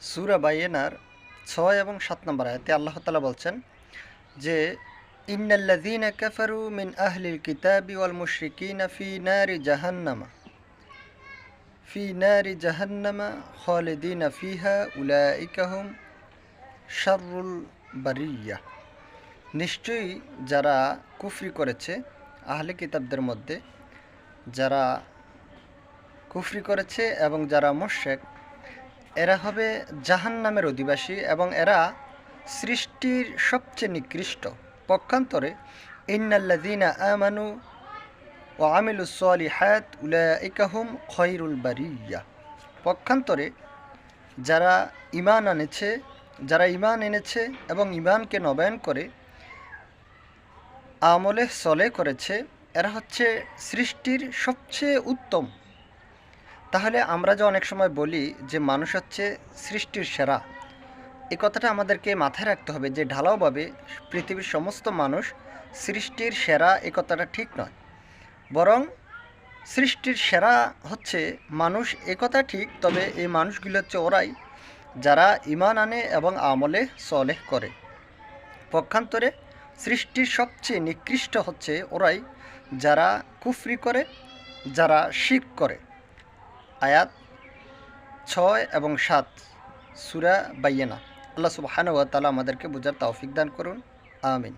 সুরা বাইয়েনার ছয় এবং সাত নম্বর আয়াতে আল্লাহ তালা বলছেন যে, ইন্নাল্লাযীনা কাফারু মিন আহলিল কিতাবি ওয়াল মুশরিকিনা ফি নারি জাহান্নামা। ফি নারি জাহান্নামা খালিদিনা ফিহা উলাইকা হুম শাররুল বারিয়া। নিশ্চয়ই যারা কুফরি করেছে আহলে কিতাবদের মধ্যে, যারা কুফরি করেছে এবং যারা মোশেক এরা হবে জাহান্নামের অধিবাসী এবং এরা সৃষ্টির সবচেয়ে নিকৃষ্ট। পক্ষান্তরে, ইন্নাল্লাযীনা আমানু ও আমিলুস সালিহাত উলাইকা হুম খয়রুল বারিয়া। পক্ষান্তরে, যারা ইমান আনেছে, যারা ইমান এনেছে এবং ইমানকে নবায়ন করে, আমলে সলে করেছে, এরা হচ্ছে সৃষ্টির সবচেয়ে উত্তম তাহলে আমরা যে অনেক সময় বলি যে মানুষ হচ্ছে সৃষ্টির সেরা এই কথাটা আমাদেরকে মাথায় রাখতে হবে যে ঢালাওভাবে পৃথিবীর সমস্ত মানুষ সৃষ্টির সেরা এই কথাটা ঠিক নয়। বরং সৃষ্টির সেরা হচ্ছে মানুষ এ কথা ঠিক, তবে এই মানুষগুলো হচ্ছে ওরাই যারা ইমান আনে এবং আমলে সলেহ করে। পক্ষান্তরে সৃষ্টির সবচেয়ে নিকৃষ্ট হচ্ছে ওরাই যারা কুফরি করে, যারা শিখ করে। আয়াত ছয় এবং সাত, সুরা বাইয়েনা। আল্লাহ সুবাহানুয়া তালা আমাদেরকে বোঝার তৌফিক দান করুন। আমিন।